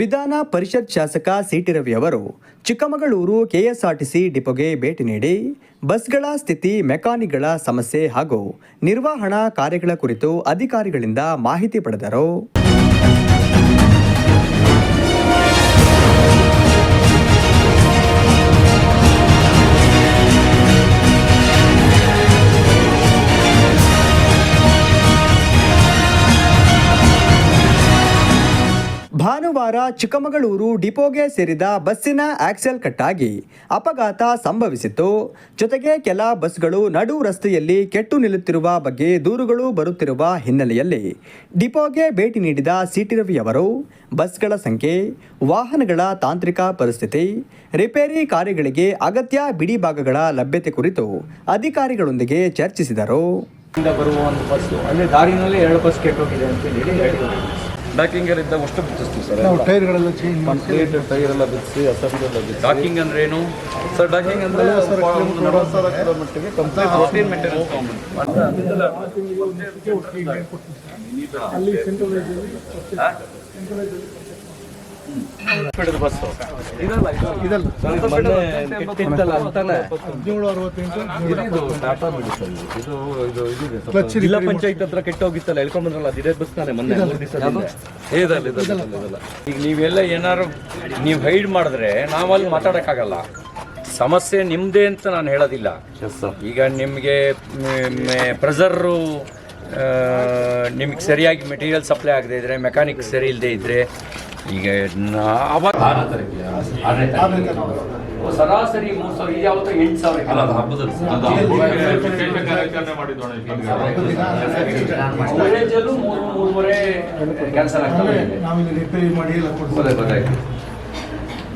ವಿಧಾನ ಪರಿಷತ್ ಶಾಸಕ ಸಿಟಿ ರವಿ ಅವರು ಚಿಕ್ಕಮಗಳೂರು ಕೆಎಸ್ಆರ್ಟಿಸಿ ಡಿಪೋಗೆ ಭೇಟಿ ನೀಡಿ, ಬಸ್ಗಳ ಸ್ಥಿತಿ, ಮೆಕ್ಯಾನಿಕ್ಗಳ ಸಮಸ್ಯೆ ಹಾಗೂ ನಿರ್ವಹಣಾ ಕಾರ್ಯಗಳ ಕುರಿತು ಅಧಿಕಾರಿಗಳಿಂದ ಮಾಹಿತಿ ಪಡೆದರು. ಭಾನುವಾರ ಚಿಕ್ಕಮಗಳೂರು ಡಿಪೋಗೆ ಸೇರಿದ ಬಸ್ಸಿನ ಆಕ್ಸೆಲ್ ಕಟ್ಟಾಗಿ ಅಪಘಾತ ಸಂಭವಿಸಿತ್ತು. ಜೊತೆಗೆ ಕೆಲ ಬಸ್ಗಳು ನಡು ರಸ್ತೆಯಲ್ಲಿ ಕೆಟ್ಟು ನಿಲ್ಲುತ್ತಿರುವ ಬಗ್ಗೆ ದೂರುಗಳು ಬರುತ್ತಿರುವ ಹಿನ್ನೆಲೆಯಲ್ಲಿ ಡಿಪೋಗೆ ಭೇಟಿ ನೀಡಿದ ಸಿಟಿ ರವಿ ಅವರು, ಬಸ್ಗಳ ಸಂಖ್ಯೆ, ವಾಹನಗಳ ತಾಂತ್ರಿಕ ಪರಿಸ್ಥಿತಿ, ರಿಪೇರಿ ಕಾರ್ಯಗಳಿಗೆ ಅಗತ್ಯ ಬಿಡಿ ಭಾಗಗಳ ಲಭ್ಯತೆ ಕುರಿತು ಅಧಿಕಾರಿಗಳೊಂದಿಗೆ ಚರ್ಚಿಸಿದರು. ಬರುವ ಒಂದು ಬಸ್ಸು ಅಲ್ಲಿ ದಾರಿನಲ್ಲಿ ಎರಡು ಬಸ್ ಕೆಟ್ಟೋಗಿದೆ ಅಂತ ಹೇಳಿ ಡಾಕಿಂಗ್ ಇದ್ದಾಗ ಅಷ್ಟು ಬಿಚ್ಚಿಸ್ತೀವಿ ಸರ್. ನಾವು ಟೈರ್ಗಳೆಲ್ಲ ಚೇಂಜ್ ಮಾಡ್ತೀವಿ ಕಂಪ್ಲೀಟ್ ಟೈರ್ ಎಲ್ಲ ಬಿಚ್ಚಿ ಅಸೆಂಬ್ಲಿ ಎಲ್ಲ ಬಿಚ್ಚಿ ಡಾಕಿಂಗ್ ಅಂದ್ರೆ ಏನು? ಸರ್ ಡಾಕಿಂಗ್ ಅಂದ್ರೆ ನಲವತ್ತು ಕಿಲೋಮೀಟರ್ಗೆ ಕಂಪ್ಲೀಟ್ ರೋಟೀನ್ ಮೇಂಟೆನೆನ್ಸ್ ಅಲ್ಲಿ. ಜಿಲ್ಲಾ ಪಂಚಾಯತ್ ಹತ್ರ ಕೆಟ್ಟೋಗಿತ್ತಲ್ಲ ಹೇಳ್ಕೊಂಡ್ ಬಂದ್ರಲ್ಲ ಅದಿದೆ ಬಸ್ ತಾನೆ ಮೊನ್ನೆ ಈಗ ನೀವೆಲ್ಲ ಏನಾರು ನೀವು ಹೈಡ್ ಮಾಡಿದ್ರೆ ನಾವಲ್ಲಿ ಮಾತಾಡೋಕ್ಕಾಗಲ್ಲ. ಸಮಸ್ಯೆ ನಿಮ್ಮದೇ ಅಂತ ನಾನು ಹೇಳೋದಿಲ್ಲ. ಈಗ ನಿಮಗೆ ಪ್ರೆಸರು ನಿಮಗೆ ಸರಿಯಾಗಿ ಮೆಟೀರಿಯಲ್ ಸಪ್ಲೈ ಆಗದೆ ಇದ್ರೆ ಮೆಕ್ಯಾನಿಕ್ ಸರಿ ಇಲ್ಲದೆ ಇದ್ರೆ ಈಗ ಸರಾಸರಿ ಮೂರು ಸಾವಿರ ಇದು ಯಾವತ್ತೋ ಎಂಟು ಸಾವಿರ ಅಲ್ಲ ಅದು ಹಬ್ಬದಲ್ಲಿ ಮೂರು ಮೂರುವರೆ ಕ್ಯಾನ್ಸಲ್ ಆಗ್ತದೆ ನಾವಿಲ್ಲಿ ರಿಪೇರಿ ಮಾಡಿ ಎಲ್ಲ ಕೊಡ್ತೀವಿ. ಗೊತ್ತಾಯ್ತು.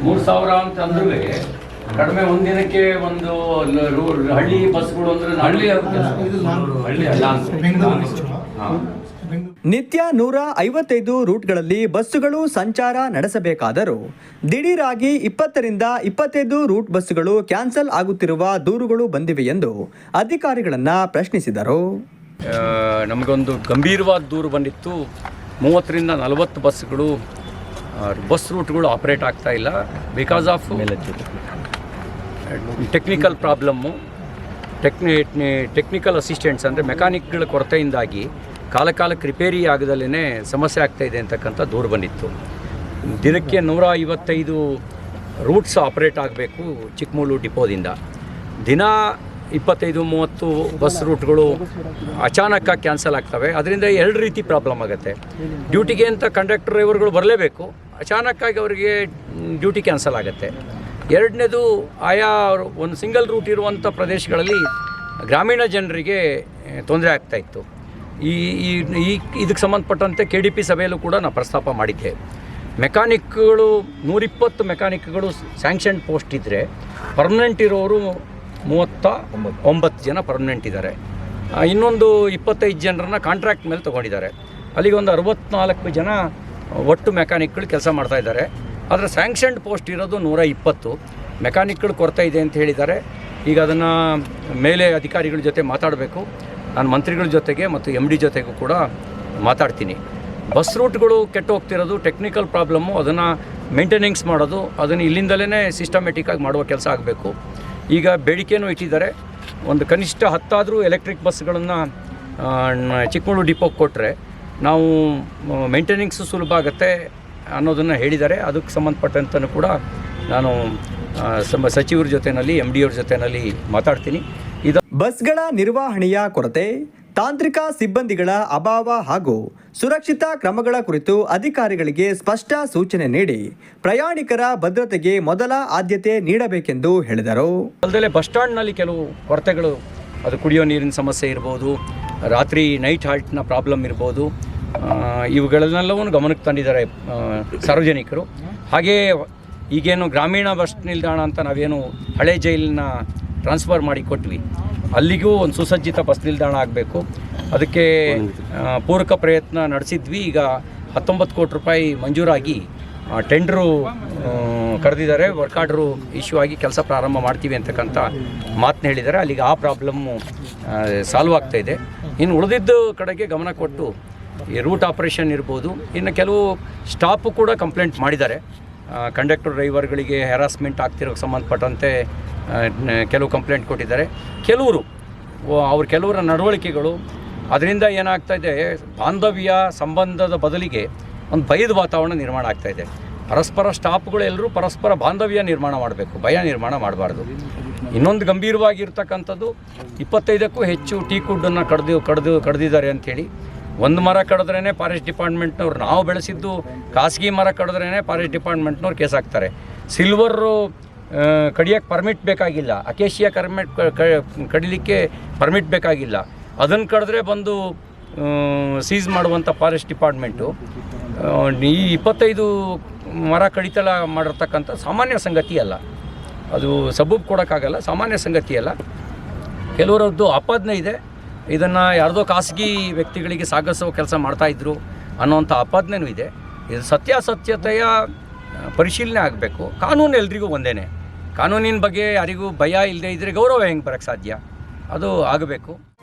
ಮೂರು ಸಾವಿರ ಅಂತ ಅಂದ್ರೂ ಕಡಿಮೆ ಒಂದಿನಕ್ಕೆ ಒಂದು ಹಳ್ಳಿ ಬಸ್ಗಳು ಅಂದ್ರೆ ಹಳ್ಳಿ ಹಳ್ಳಿ ಲಾಂಗ್. ನಿತ್ಯ ನೂರ ಐವತ್ತೈದು ರೂಟ್ಗಳಲ್ಲಿ ಬಸ್ಸುಗಳು ಸಂಚಾರ ನಡೆಸಬೇಕಾದರೂ ದಿಢೀರಾಗಿ ಇಪ್ಪತ್ತರಿಂದ ಇಪ್ಪತ್ತೈದು ರೂಟ್ ಬಸ್ಸುಗಳು ಕ್ಯಾನ್ಸಲ್ ಆಗುತ್ತಿರುವ ದೂರುಗಳು ಬಂದಿವೆ ಎಂದು ಅಧಿಕಾರಿಗಳನ್ನ ಪ್ರಶ್ನಿಸಿದರು. ನಮಗೊಂದು ಗಂಭೀರವಾದ ದೂರು ಬಂದಿತ್ತು. ಮೂವತ್ತರಿಂದ ನಲವತ್ತು ಬಸ್ಗಳು ಬಸ್ ರೂಟ್ಗಳು ಆಪರೇಟ್ ಆಗ್ತಾ ಇಲ್ಲ. Because of technical problem ಟೆಕ್ನಿ technical assistants ಅಂದರೆ ಮೆಕ್ಯಾನಿಕ್ಗಳ ಕೊರತೆಯಿಂದಾಗಿ ಕಾಲ ಕಾಲಕ್ಕೆ ರಿಪೇರಿ ಆಗದಲ್ಲೇ ಸಮಸ್ಯೆ ಆಗ್ತಾ ಇದೆ ಅಂತಕ್ಕಂಥ ದೂರು ಬಂದಿತ್ತು. ದಿನಕ್ಕೆ ನೂರ ಐವತ್ತೈದು ರೂಟ್ಸ್ ಆಪ್ರೇಟ್ ಆಗಬೇಕು ಚಿಕ್ಕಮಗಳೂರು ಡಿಪೋದಿಂದ. ದಿನ ಇಪ್ಪತ್ತೈದು, ಮೂವತ್ತು ಬಸ್ ರೂಟ್ಗಳು ಅಚಾನಕ್ಕಾಗಿ ಕ್ಯಾನ್ಸಲ್ ಆಗ್ತವೆ. ಅದರಿಂದ ಎರಡು ರೀತಿ ಪ್ರಾಬ್ಲಮ್ ಆಗುತ್ತೆ. ಡ್ಯೂಟಿಗೆ ಅಂತ ಕಂಡಕ್ಟರ್ ಡ್ರೈವರ್ಗಳು ಬರಲೇಬೇಕು. ಅಚಾನಕ್ಕಾಗಿ ಅವರಿಗೆ ಡ್ಯೂಟಿ ಕ್ಯಾನ್ಸಲ್ ಆಗುತ್ತೆ. ಎರಡನೇದು ಆಯಾ ಒಂದು ಸಿಂಗಲ್ ರೂಟ್ ಇರುವಂಥ ಪ್ರದೇಶಗಳಲ್ಲಿ ಗ್ರಾಮೀಣ ಜನರಿಗೆ ತೊಂದರೆ ಆಗ್ತಾಯಿತ್ತು ಈ ಈ ಇದಕ್ಕೆ ಸಂಬಂಧಪಟ್ಟಂತೆ ಕೆ ಡಿ ಪಿ ಸಭೆಯಲ್ಲೂ ಕೂಡ ನಾನು ಪ್ರಸ್ತಾಪ ಮಾಡಿದ್ದೆ. ಮೆಕ್ಯಾನಿಕ್ಗಳು, ನೂರಿಪ್ಪತ್ತು ಮೆಕ್ಯಾನಿಕ್ಗಳು ಸ್ಯಾಂಕ್ಷನ್ ಪೋಸ್ಟ್ ಇದ್ದರೆ ಪರ್ಮನೆಂಟ್ ಇರೋರು ಮೂವತ್ತ ಒಂಬತ್ತು ಜನ ಪರ್ಮನೆಂಟ್ ಇದ್ದಾರೆ. ಇನ್ನೊಂದು ಇಪ್ಪತ್ತೈದು ಜನರನ್ನ ಕಾಂಟ್ರಾಕ್ಟ್ ಮೇಲೆ ತೊಗೊಂಡಿದ್ದಾರೆ. ಅಲ್ಲಿಗೆ ಒಂದು ಅರವತ್ನಾಲ್ಕು ಜನ ಒಟ್ಟು ಮೆಕ್ಯಾನಿಕ್ಗಳು ಕೆಲಸ ಮಾಡ್ತಾ ಇದ್ದಾರೆ. ಆದರೆ ಸ್ಯಾಂಕ್ಷನ್ಡ್ ಪೋಸ್ಟ್ ಇರೋದು ನೂರ ಇಪ್ಪತ್ತು. ಮೆಕ್ಯಾನಿಕ್ಗಳು ಕೊರತೆ ಇದೆ ಅಂತ ಹೇಳಿದ್ದಾರೆ. ಈಗ ಅದನ್ನು ಮೇಲೆ ಅಧಿಕಾರಿಗಳ ಜೊತೆ ಮಾತಾಡಬೇಕು. ನಾನು ಮಂತ್ರಿಗಳ ಜೊತೆಗೆ ಮತ್ತು ಎಂ ಡಿ ಜೊತೆಗೂ ಕೂಡ ಮಾತಾಡ್ತೀನಿ. ಬಸ್ ರೂಟ್ಗಳು ಕೆಟ್ಟು ಹೋಗ್ತಿರೋದು ಟೆಕ್ನಿಕಲ್ ಪ್ರಾಬ್ಲಮ್ಮು ಅದನ್ನು ಮೇಂಟೆನೆನ್ಸ್ ಮಾಡೋದು, ಅದನ್ನು ಇಲ್ಲಿಂದಲೇ ಸಿಸ್ಟಮೆಟಿಕ್ಕಾಗಿ ಮಾಡುವ ಕೆಲಸ ಆಗಬೇಕು. ಈಗ ಬೇಡಿಕೆಯೂ ಇಟ್ಟಿದ್ದಾರೆ. ಒಂದು ಕನಿಷ್ಠ ಹತ್ತಾದರೂ ಎಲೆಕ್ಟ್ರಿಕ್ ಬಸ್ಗಳನ್ನು ಚಿಕ್ಕಮಗಳೂರು ಡಿಪೋಗೆ ಕೊಟ್ಟರೆ ನಾವು ಮೇಂಟೆನೆನ್ಸು ಸುಲಭ ಆಗುತ್ತೆ ಅನ್ನೋದನ್ನು ಹೇಳಿದ್ದಾರೆ. ಅದಕ್ಕೆ ಸಂಬಂಧಪಟ್ಟಂತನೂ ಕೂಡ ನಾನು ಸಚಿವರ ಜೊತೆಯಲ್ಲಿ ಎಂ ಡಿ ಅವ್ರ ಜೊತೆಯಲ್ಲಿ ಮಾತಾಡ್ತೀನಿ. ಇದು ಬಸ್ಗಳ ನಿರ್ವಹಣೆಯ ಕೊರತೆ, ತಾಂತ್ರಿಕ ಸಿಬ್ಬಂದಿಗಳ ಅಭಾವ ಹಾಗೂ ಸುರಕ್ಷಿತ ಕ್ರಮಗಳ ಕುರಿತು ಅಧಿಕಾರಿಗಳಿಗೆ ಸ್ಪಷ್ಟ ಸೂಚನೆ ನೀಡಿ ಪ್ರಯಾಣಿಕರ ಭದ್ರತೆಗೆ ಮೊದಲ ಆದ್ಯತೆ ನೀಡಬೇಕೆಂದು ಹೇಳಿದರು. ಅಲ್ಲದೆ ಬಸ್ ಸ್ಟ್ಯಾಂಡ್ನಲ್ಲಿ ಕೆಲವು ಕೊರತೆಗಳು, ಅದು ಕುಡಿಯೋ ನೀರಿನ ಸಮಸ್ಯೆ ಇರ್ಬೋದು, ರಾತ್ರಿ ನೈಟ್ ಹಾಲ್ಟ್ನ ಪ್ರಾಬ್ಲಮ್ ಇರ್ಬೋದು ಇವುಗಳನ್ನೆಲ್ಲವನ್ನು ಗಮನಕ್ಕೆ ತಂದಿದ್ದಾರೆ ಸಾರ್ವಜನಿಕರು. ಹಾಗೇ ಈಗೇನು ಗ್ರಾಮೀಣ ಬಸ್ ನಿಲ್ದಾಣ ಅಂತ ನಾವೇನು ಹಳೆ ಜೈಲನ್ನ ಟ್ರಾನ್ಸ್ಫರ್ ಮಾಡಿ ಕೊಟ್ವಿ. ಅಲ್ಲಿಗೂ ಒಂದು ಸುಸಜ್ಜಿತ ಬಸ್ ನಿಲ್ದಾಣ ಆಗಬೇಕು. ಅದಕ್ಕೆ ಪೂರಕ ಪ್ರಯತ್ನ ನಡೆಸಿದ್ವಿ. ಈಗ ಹತ್ತೊಂಬತ್ತು ಕೋಟಿ ರೂಪಾಯಿ ಮಂಜೂರಾಗಿ ಟೆಂಡ್ರು ಕರೆದಿದ್ದಾರೆ. ವರ್ಕ್ ಆರ್ಡ್ರು ಇಶ್ಯೂ ಆಗಿ ಕೆಲಸ ಪ್ರಾರಂಭ ಮಾಡ್ತೀವಿ ಅಂತಕ್ಕಂಥ ಮಾತನ್ನ ಹೇಳಿದ್ದಾರೆ. ಅಲ್ಲಿಗೆ ಆ ಪ್ರಾಬ್ಲಮ್ಮು ಸಾಲ್ವ್ ಆಗ್ತಾ ಇದೆ. ಇನ್ನು ಉಳಿದಿದ್ದ ಕಡೆಗೆ ಗಮನ ಕೊಟ್ಟು, ಈ ರೂಟ್ ಆಪರೇಷನ್ ಇರ್ಬೋದು. ಇನ್ನು ಕೆಲವು ಸ್ಟಾಪು ಕೂಡ ಕಂಪ್ಲೇಂಟ್ ಮಾಡಿದ್ದಾರೆ. ಕಂಡಕ್ಟರ್ ಡ್ರೈವರ್ಗಳಿಗೆ ಹೆರಾಸ್ಮೆಂಟ್ ಆಗ್ತಿರೋಕ್ಕೆ ಸಂಬಂಧಪಟ್ಟಂತೆ ಕೆಲವು ಕಂಪ್ಲೇಂಟ್ ಕೊಟ್ಟಿದ್ದಾರೆ. ಕೆಲವರು ಅವ್ರ ಕೆಲವರ ನಡವಳಿಕೆಗಳು, ಅದರಿಂದ ಏನಾಗ್ತಾ ಇದೆ, ಬಾಂಧವ್ಯ ಸಂಬಂಧದ ಬದಲಿಗೆ ಒಂದು ಭಯದ ವಾತಾವರಣ ನಿರ್ಮಾಣ ಆಗ್ತಾ ಇದೆ. ಪರಸ್ಪರ ಸ್ಟಾಫ್ಗಳು ಎಲ್ಲರೂ ಪರಸ್ಪರ ಬಾಂಧವ್ಯ ನಿರ್ಮಾಣ ಮಾಡಬೇಕು, ಭಯ ನಿರ್ಮಾಣ ಮಾಡಬಾರ್ದು. ಇನ್ನೊಂದು ಗಂಭೀರವಾಗಿರ್ತಕ್ಕಂಥದ್ದು, ಇಪ್ಪತ್ತೈದಕ್ಕೂ ಹೆಚ್ಚು ಟೀ ಕುಡ್ಡನ್ನು ಕಡ್ದು ಕಡ್ದು, ಕಡ್ದಿದ್ದಾರೆ ಅಂಥೇಳಿ. ಒಂದು ಮರ ಕಡಿದ್ರೇ ಫಾರೆಸ್ಟ್ ಡಿಪಾರ್ಟ್ಮೆಂಟ್ನವ್ರು, ನಾವು ಬೆಳೆಸಿದ್ದು, ಖಾಸಗಿ ಮರ ಕಡಿದ್ರೇ ಫಾರೆಸ್ಟ್ ಡಿಪಾರ್ಟ್ಮೆಂಟ್ನವ್ರು ಕೇಸ್ ಹಾಕ್ತಾರೆ. ಸಿಲ್ವರು ಕಡಿಯೋಕ್ಕೆ ಪರ್ಮಿಟ್ ಬೇಕಾಗಿಲ್ಲ. ಅಕೇಶಿಯಾ ಕರ್ಮಿಟ್ ಕಡಿಲಿಕ್ಕೆ ಪರ್ಮಿಟ್ ಬೇಕಾಗಿಲ್ಲ. ಅದನ್ನು ಕಡಿದ್ರೆ ಬಂದು ಸೀಸ್ ಮಾಡುವಂಥ ಫಾರೆಸ್ಟ್ ಡಿಪಾರ್ಟ್ಮೆಂಟು ಈ ಇಪ್ಪತ್ತೈದು ಮರ ಕಡಿತಲ ಮಾಡಿರ್ತಕ್ಕಂಥ ಸಾಮಾನ್ಯ ಸಂಗತಿ ಅಲ್ಲ. ಅದು ಸಬೂಬ್ ಕೊಡೋಕ್ಕಾಗಲ್ಲ, ಸಾಮಾನ್ಯ ಸಂಗತಿ ಅಲ್ಲ. ಕೆಲವರದ್ದು ಆಪಾದನೆ ಇದೆ. ಇದನ್ನು ಯಾರ್ದೋ ಖಾಸಗಿ ವ್ಯಕ್ತಿಗಳಿಗೆ ಸಾಗಿಸೋ ಕೆಲಸ ಮಾಡ್ತಾಯಿದ್ರು ಅನ್ನೋವಂಥ ಆಪಾದನೆನೂ ಇದೆ. ಇದು ಸತ್ಯಾಸತ್ಯತೆಯ ಪರಿಶೀಲನೆ ಆಗಬೇಕು. ಕಾನೂನು ಎಲ್ರಿಗೂ ಒಂದೇ ಕಾನೂನಿನ ಬಗ್ಗೆ ಯಾರಿಗೂ ಭಯ ಇಲ್ಲದೆ ಇದ್ದರೆ ಗೌರವ ಹೆಂಗೆ ಬರೋಕ್ಕೆ ಸಾಧ್ಯ? ಅದು ಆಗಬೇಕು.